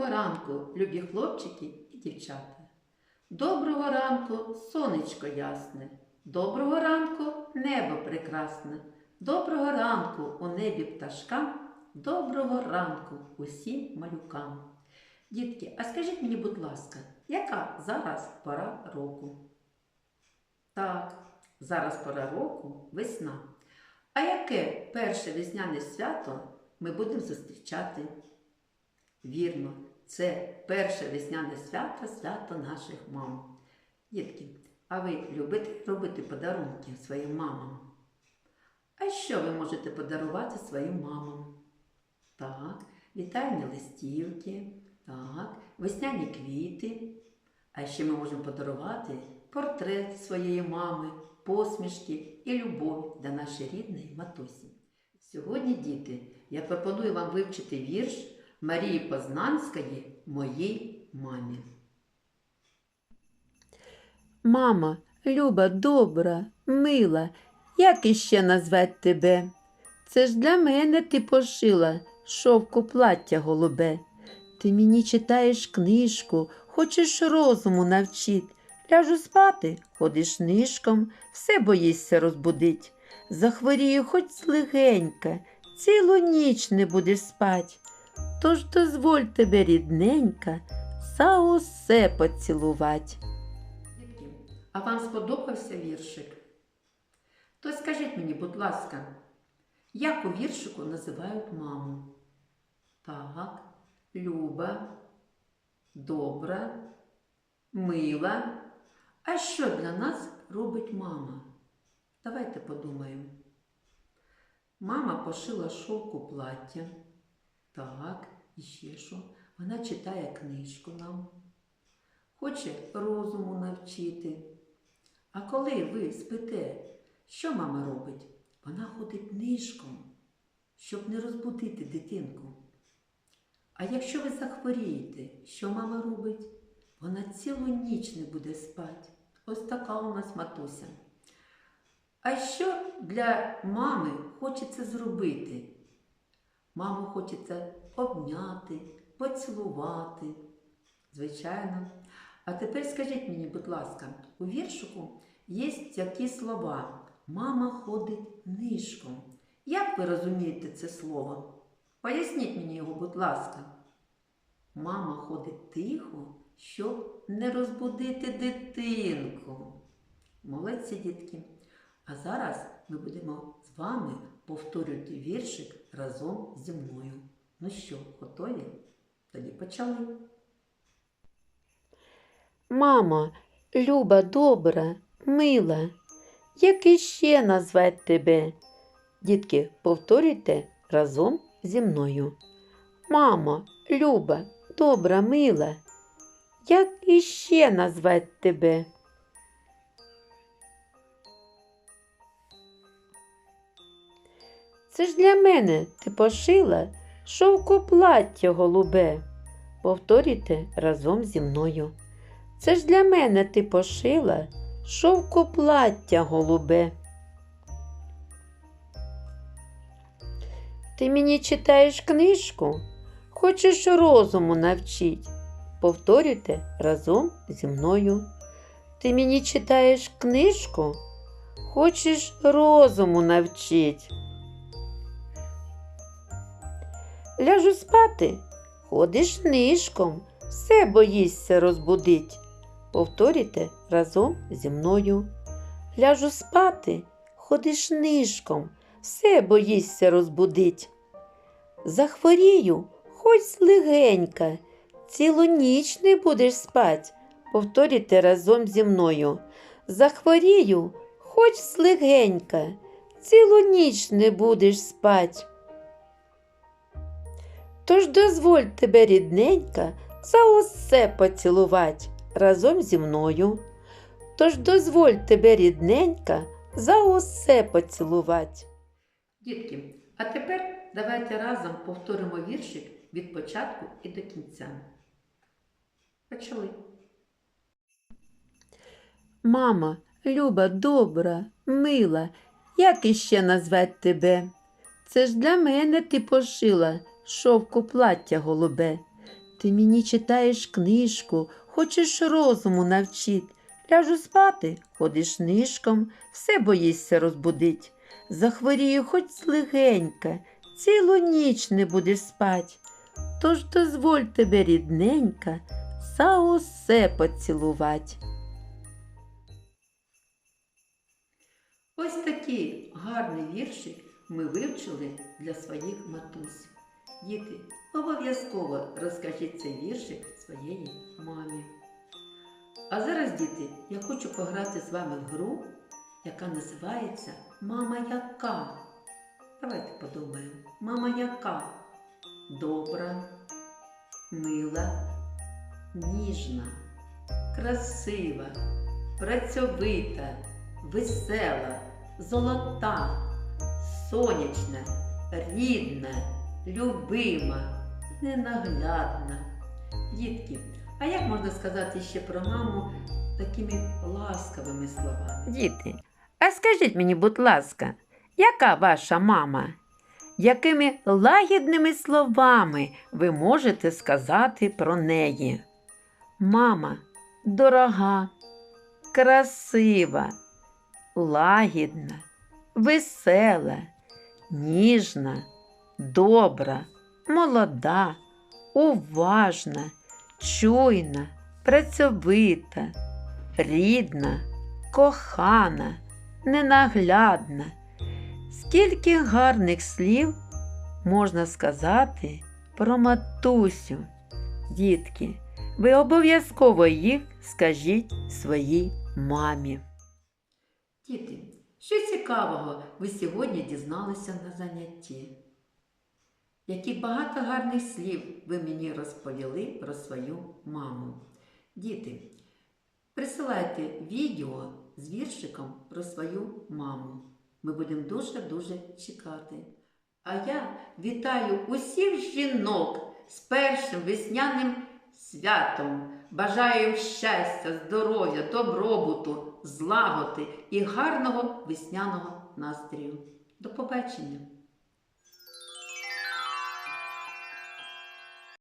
Доброго ранку, любі хлопчики і дівчата. Доброго ранку, сонечко ясне. Доброго ранку, небо прекрасне. Доброго ранку у небі пташкам. Доброго ранку усім малюкам. Дітки, а скажіть мені, будь ласка, яка зараз пора року? Так, зараз пора року весна. А яке перше весняне свято ми будемо зустрічати? Вірно, це перше весняне свято, свято наших мам. Дітки, а ви любите робити подарунки своїм мамам? А що ви можете подарувати своїм мамам? Так, вітальні листівки, так, весняні квіти. А ще ми можемо подарувати портрет своєї мами, посмішки і любов до нашої рідної матусі. Сьогодні, діти, я пропоную вам вивчити вірш Марії Познанської моїй мамі. Мама, люба, добра, мила, як іще назвать тебе? Це ж для мене ти пошила шовку плаття голубе. Ти мені читаєш книжку, хочеш розуму навчить. Ляжу спати, ходиш нишком, все боїшся розбудить. Захворію хоч легенька, цілу ніч не будеш спать. Тож дозволь тебе, рідненька, за усе поцілувать. Дітки, а вам сподобався віршик? То скажіть мені, будь ласка, як у віршику називають маму? Так, люба, добра, мила. А що для нас робить мама? Давайте подумаємо. Мама пошила шовку плаття. Так, і ще що? Вона читає книжку нам хоче розуму навчити. А коли ви спите, що мама робить? Вона ходить нишком, щоб не розбудити дитинку. А якщо ви захворієте, що мама робить? Вона цілу ніч не буде спати. Ось така у нас матуся. А що для мами хочеться зробити? Маму хочеться обняти, поцілувати. Звичайно. А тепер скажіть мені, будь ласка, у віршику є такі слова. Мама ходить нишком. Як ви розумієте це слово? Поясніть мені його, будь ласка. Мама ходить тихо, щоб не розбудити дитинку. Молодці, дітки. А зараз ми будемо з вами повторювати віршик разом зі мною. Ну що, готові? Тоді почали. Мамо, люба, добра, мила, як іще назвать тебе? Дітки, повторюйте разом зі мною. Мамо, люба, добра, мила, як іще назвать тебе? Це ж для мене ти пошила шовку плаття голубе. Повторюйте разом зі мною. Це ж для мене ти пошила шовку плаття голубе. Ти мені читаєш книжку, хочеш розуму навчить. Повторюйте разом зі мною. Ти мені читаєш книжку, хочеш розуму навчить. Ляжу спати, ходиш нишком, все боїшся розбудить. Повторюйте разом зі мною. Ляжу спати, ходиш нишком, все боїшся розбудить. Захворію, хоч легенька, цілу ніч не будеш спать. Повторюйте разом зі мною. Захворію, хоч легенька, цілу ніч не будеш спать. Тож дозволь тебе, рідненька, за усе поцілувать разом зі мною. Тож дозволь тебе, рідненька, за усе поцілувать. Дітки, а тепер давайте разом повторимо віршик від початку і до кінця. Почали. Мама, люба, добра, мила, як іще назвать тебе? Це ж для мене ти пошила шовку плаття голубе. Ти мені читаєш книжку, хочеш розуму навчить. Ляжу спати, ходиш нишком, все боїшся розбудить. Захворію хоч легенька, цілу ніч не будеш спать. Тож дозволь тебе, рідненька, за усе поцілувать. Ось такий гарний віршик ми вивчили для своїх матусь. Діти, обов'язково розкажіть цей віршик своєї мамі. А зараз, діти, я хочу пограти з вами в гру, яка називається Мама яка. Давайте подумаємо. Мама яка? Добра, мила, ніжна, красива, працьовита, весела, золота, сонячна, рідна, любима, ненаглядна. Дітки, а як можна сказати ще про маму такими ласкавими словами? Діти, а скажіть мені, будь ласка, яка ваша мама? Якими лагідними словами ви можете сказати про неї? Мама дорога, красива, лагідна, весела, ніжна, добра, молода, уважна, чуйна, працьовита, рідна, кохана, ненаглядна. Скільки гарних слів можна сказати про матусю. Дітки, ви обов'язково їх скажіть своїй мамі. Діти, що цікавого ви сьогодні дізналися на занятті? Які багато гарних слів ви мені розповіли про свою маму. Діти, присилайте відео з віршиком про свою маму. Ми будемо дуже-дуже чекати. А я вітаю усіх жінок з першим весняним святом. Бажаю щастя, здоров'я, добробуту, злагоди і гарного весняного настрою. До побачення!